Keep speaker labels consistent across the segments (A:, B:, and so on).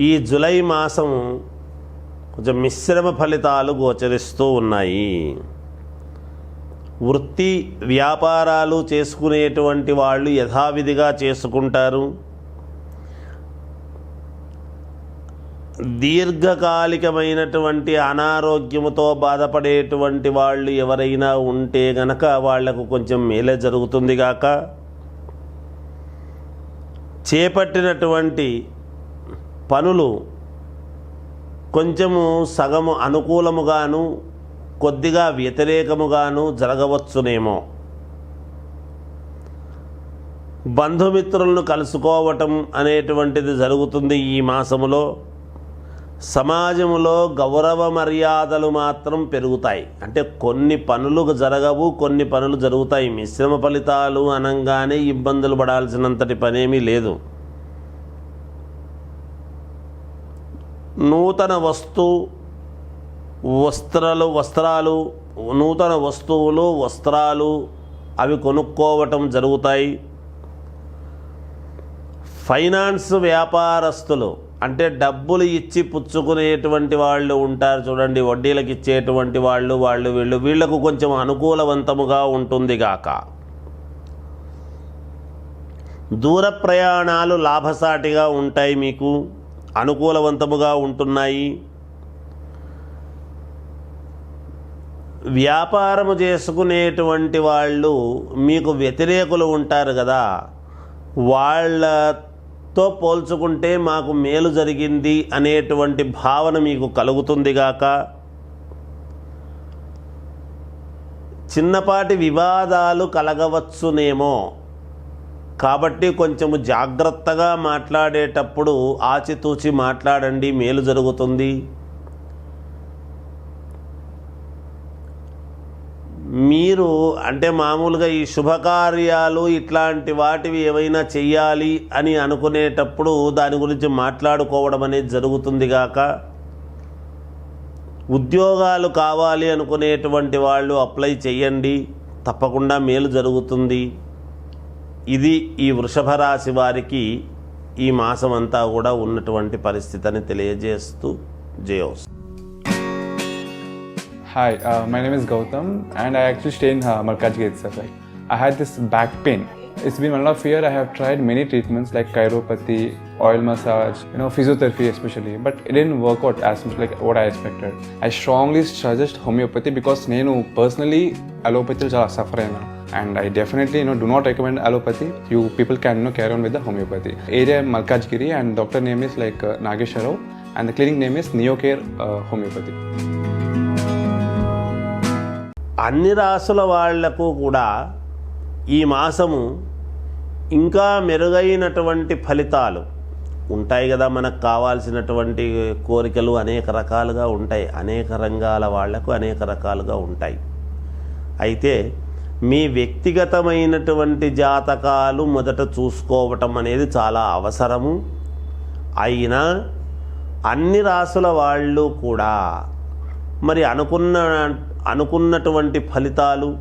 A: ఈ జులై మాసం కొంచెం మిశ్రమ ఫలితాలు గోచరిస్తూ ఉన్నాయి. వృత్తి వ్యాపారాలు చేసుకునేటువంటి వాళ్ళు యథావిధిగా చేసుకుంటారు. దీర్ఘకాలికమైనటువంటి అనారోగ్యముతో బాధపడేటువంటి వాళ్ళు ఎవరైనా ఉంటే గనక వాళ్ళకు కొంచెం మేలే జరుగుతుంది గాక. చేపట్టినటువంటి పనులు కొంచెము సగము అనుకూలముగాను కొద్దిగా వ్యతిరేకముగాను జరగవచ్చునేమో. బంధుమిత్రులను కలుసుకోవటం అనేటువంటిది జరుగుతుంది ఈ మాసములో. సమాజంలో గౌరవ మర్యాదలు మాత్రం పెరుగుతాయి. అంటే కొన్ని పనులు జరగవు కొన్ని పనులు జరుగుతాయి. మిశ్రమ ఫలితాలు అనగానే ఇబ్బందులు పడాల్సినంతటి పనేమీ లేదు. నూతన వస్తు వస్త్రాలు వస్త్రాలు నూతన వస్తువులు వస్త్రాలు అవి కొనుక్కోవటం జరుగుతాయి. ఫైనాన్స్ వ్యాపారస్తులు అంటే డబ్బులు ఇచ్చి పుచ్చుకునేటువంటి వాళ్ళు ఉంటారు చూడండి వడ్డీలకు ఇచ్చేటువంటి వాళ్ళు వాళ్ళు వీళ్ళు వీళ్ళకు కొంచెం అనుకూలవంతముగా ఉంటుంది గాక. దూర ప్రయాణాలు లాభసాటిగా ఉంటాయి మీకు. అనుకూలవంతముగా ఉంటున్నాయి. వ్యాపారము చేసుకునేటువంటి వాళ్ళు మీకు వ్యతిరేకులు ఉంటారు కదా. వాళ్ళతో పోల్చుకుంటే మాకు మేలు జరిగింది అనేటువంటి భావన మీకు కలుగుతుంది గాక. చిన్నపాటి వివాదాలు కలగవచ్చునేమో. కాబట్టి కొంచెము జాగ్రత్తగా మాట్లాడేటప్పుడు ఆచితూచి మాట్లాడండి మేలు జరుగుతుంది. మీరు అంటే మామూలుగా ఈ శుభకార్యాలు ఇట్లాంటి వాటివి ఏవైనా చెయ్యాలి అని అనుకునేటప్పుడు దాని గురించి మాట్లాడుకోవడం అనేది జరుగుతుంది గాక. ఉద్యోగాలు కావాలి అనుకునేటువంటి వాళ్ళు అప్లై చేయండి తప్పకుండా మేలు జరుగుతుంది. ఇది ఈ వృషభ రాశి వారికి ఈ మాసం అంతా కూడా ఉన్నటువంటి పరిస్థితిని తెలియజేస్తూ జయోస్.
B: Hi my name is Gautam and I actually stay in Markaz gate sir I had this back pain It's been one of fear. I have tried many treatments like chiropathy, oil massage, you know, physiotherapy especially, but it didn't work out as much like what I expected. I strongly suggest homeopathy because నేను personally allopathy చాలా suffer అయినా and I definitely you know do not recommend allopathy. You people can you know carry on with the homeopathy. Area Malkajgiri and doctor name is like uh, Nageshwar Rao and the clinic name is Neocare uh, Homeopathy.
A: అన్ని రాసుల వాళ్ళకు కూడా ఈ మాసము ఇంకా మెరుగైనటువంటి ఫలితాలు ఉంటాయి కదా మనకు కావాల్సినటువంటి కోరికలు అనేక రకాలుగా ఉంటాయి. అనేక రంగాల వాళ్ళకు అనేక రకాలుగా ఉంటాయి. అయితే మీ వ్యక్తిగతమైనటువంటి జాతకాలు మొదట చూసుకోవటం అనేది చాలా అవసరము. అయినా అన్ని రాసుల వాళ్ళు కూడా మరి అనుకున్న అనుకున్నటువంటి ఫలితాలు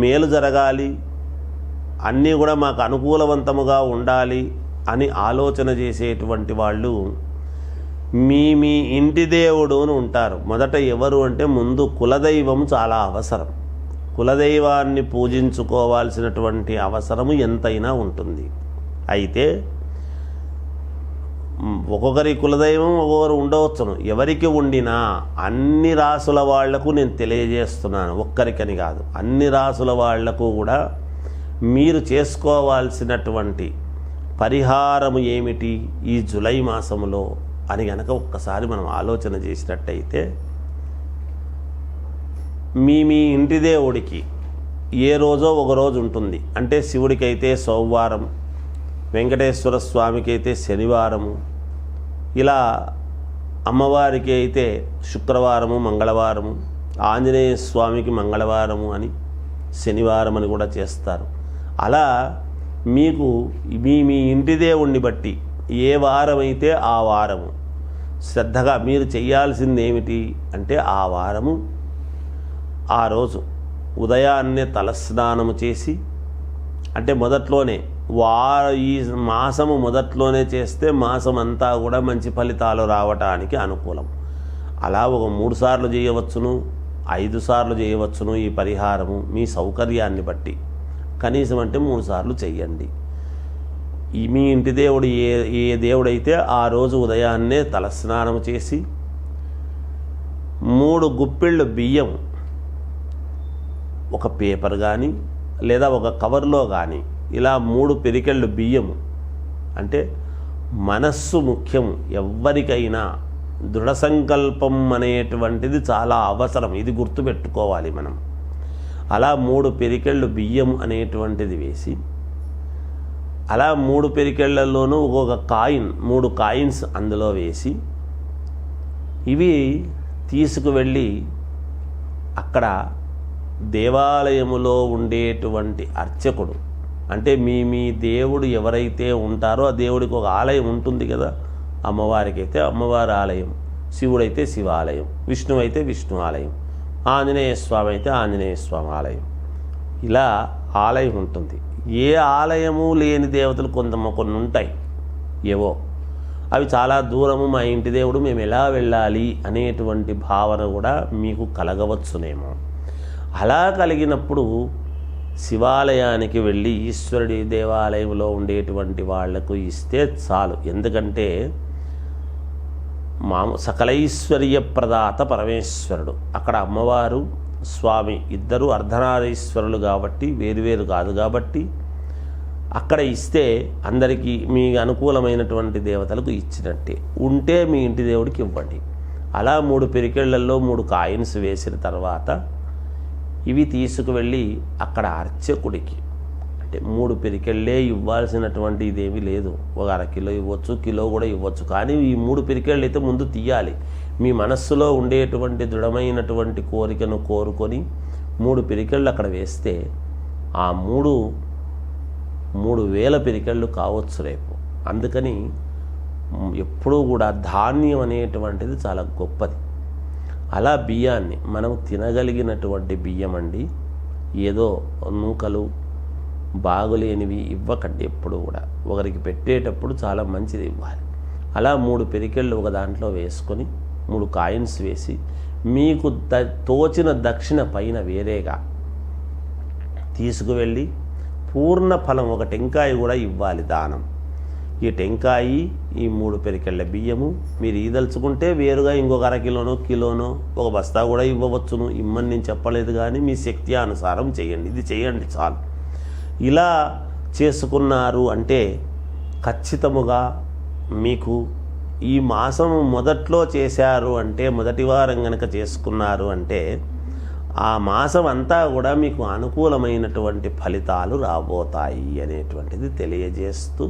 A: మేలు జరగాలి. అన్నీ కూడా మాకు అనుకూలవంతముగా ఉండాలి అని ఆలోచన చేసేటువంటి వాళ్ళు మీ మీ ఇంటి దేవుడు అని ఉంటారు. మొదట ఎవరు అంటే ముందు కులదైవం చాలా అవసరం. కులదైవాన్ని పూజించుకోవాల్సినటువంటి అవసరము ఎంతైనా ఉంటుంది. అయితే ఒక్కొక్కరి కులదైవం ఒక్కొక్కరు ఉండవచ్చును. ఎవరికి ఉండినా అన్ని రాసుల వాళ్ళకు నేను తెలియజేస్తున్నాను. ఒక్కరికని కాదు. అన్ని రాసుల వాళ్ళకు కూడా మీరు చేసుకోవాల్సినటువంటి పరిహారము ఏమిటి ఈ జులై మాసంలో అని గనక ఒక్కసారి మనం ఆలోచన చేసినట్టయితే మీ మీ ఇంటి దేవుడికి ఏ రోజో ఒక రోజు ఉంటుంది. అంటే శివుడికైతే సోమవారం వెంకటేశ్వర స్వామికి అయితే శనివారము ఇలా అమ్మవారికి అయితే శుక్రవారము మంగళవారము ఆంజనేయ స్వామికి మంగళవారము అని శనివారం అని కూడా చేస్తారు. అలా మీకు మీ మీ ఇంటి దేవుణ్ణి బట్టి ఏ వారమైతే ఆ వారము. శ్రద్ధగా మీరు చేయాల్సింది ఏమిటి అంటే ఆ వారము. ఆ రోజు ఉదయాన్నే తలస్నానము చేసి అంటే మొదట్లోనే వా ఈ మాసము మొదట్లోనే చేస్తే మాసం అంతా కూడా మంచి ఫలితాలు రావటానికి అనుకూలం. అలా ఒక మూడు సార్లు చేయవచ్చును ఐదు సార్లు చేయవచ్చును ఈ పరిహారము మీ సౌకర్యాన్ని బట్టి. కనీసం అంటే మూడు సార్లు చెయ్యండి. మీ ఇంటి దేవుడు ఏ ఏ దేవుడైతే ఆ రోజు ఉదయాన్నే తలస్నానం చేసి మూడు గుప్పిళ్ళు బియ్యం ఒక పేపర్ కానీ లేదా ఒక కవర్లో కానీ ఇలా మూడు పెరికెళ్ళు బియ్యము అంటే మనస్సు ముఖ్యం ఎవ్వరికైనా దృఢ సంకల్పం అనేటువంటిది చాలా అవసరం. ఇది గుర్తుపెట్టుకోవాలి మనం. అలా మూడు పెరికెళ్ళు బియ్యం అనేటువంటిది వేసి అలా మూడు పెరికెళ్ళలోనూ ఒక్కొక్క కాయిన్ మూడు కాయిన్స్ అందులో వేసి ఇవి తీసుకువెళ్ళి అక్కడ దేవాలయములో ఉండేటువంటి అర్చకుడు అంటే మీ మీ దేవుడు ఎవరైతే ఉంటారో ఆ దేవుడికి ఒక ఆలయం ఉంటుంది కదా అమ్మవారికి అయితే అమ్మవారి ఆలయం శివుడైతే శివాలయం విష్ణువు అయితే విష్ణు ఆలయం. ఆంజనేయ స్వామి అయితే ఆంజనేయ స్వామి ఆలయం. ఇలా ఆలయం ఉంటుంది. ఏ ఆలయము లేని దేవతలు కొంత కొన్ని ఉంటాయి. ఏవో. అవి చాలా దూరము మా ఇంటి దేవుడు మేము ఎలా వెళ్ళాలి అనేటువంటి భావన కూడా మీకు కలగవచ్చునేమో. అలా కలిగినప్పుడు శివాలయానికి వెళ్ళి ఈశ్వరుడి దేవాలయంలో ఉండేటువంటి వాళ్ళకు ఇస్తే చాలు. ఎందుకంటే మాము సకలైశ్వర్య ప్రదాత పరమేశ్వరుడు. అక్కడ అమ్మవారు స్వామి ఇద్దరు అర్ధనారీశ్వరులు కాబట్టి వేరువేరు కాదు కాబట్టి అక్కడ ఇస్తే అందరికీ మీ అనుకూలమైనటువంటి దేవతలకు ఇచ్చినట్టే. ఉంటే మీ ఇంటి దేవుడికి ఇవ్వండి. అలా మూడు పెరికెళ్ళలో మూడు కాయిన్స్ వేసిన తర్వాత ఇవి తీసుకువెళ్ళి అక్కడ అర్చకుడికి అంటే మూడు పెరికెళ్ళే ఇవ్వాల్సినటువంటి ఇదేమీ లేదు. ఒక అర కిలో ఇవ్వచ్చు కిలో కూడా ఇవ్వచ్చు. కానీ ఈ మూడు పెరికెళ్ళు అయితే ముందు తీయాలి. మీ మనస్సులో ఉండేటువంటి దృఢమైనటువంటి కోరికను కోరుకొని మూడు పెరికెళ్ళు అక్కడ వేస్తే ఆ మూడు మూడు వేల పెరికెళ్ళు కావచ్చు రేపు. అందుకని ఎప్పుడూ కూడా ధాన్యం అనేటువంటిది చాలా గొప్పది. అలా బియ్యాన్ని మనం తినగలిగినటువంటి బియ్యం అండి ఏదో నూకలు బాగులేనివి ఇవ్వకండి ఎప్పుడు కూడా. ఒకరికి పెట్టేటప్పుడు చాలా మంచిది ఇవ్వాలి. అలా మూడు పెరికెళ్ళు ఒక దాంట్లో వేసుకొని మూడు కాయిన్స్ వేసి మీకు ద తోచిన దక్షిణ పైన వేరేగా తీసుకువెళ్ళి పూర్ణ ఫలం ఒక టెంకాయ కూడా ఇవ్వాలి దానం. ఈ టెంకాయి ఈ మూడు పెరికెళ్ళ బియ్యము మీరు ఈదలుచుకుంటే వేరుగా ఇంకొక అర కిలోనో కిలోనో ఒక బస్తా కూడా ఇవ్వవచ్చును. ఇమ్మని నేను చెప్పలేదు కానీ మీ శక్తి అనుసారం చేయండి. ఇది చేయండి చాలు. ఇలా చేసుకున్నారు అంటే ఖచ్చితముగా మీకు ఈ మాసం మొదట్లో చేశారు అంటే మొదటి వారం కనుక చేసుకున్నారు అంటే ఆ మాసం అంతా కూడా మీకు అనుకూలమైనటువంటి ఫలితాలు రాబోతాయి అనేటువంటిది తెలియజేస్తూ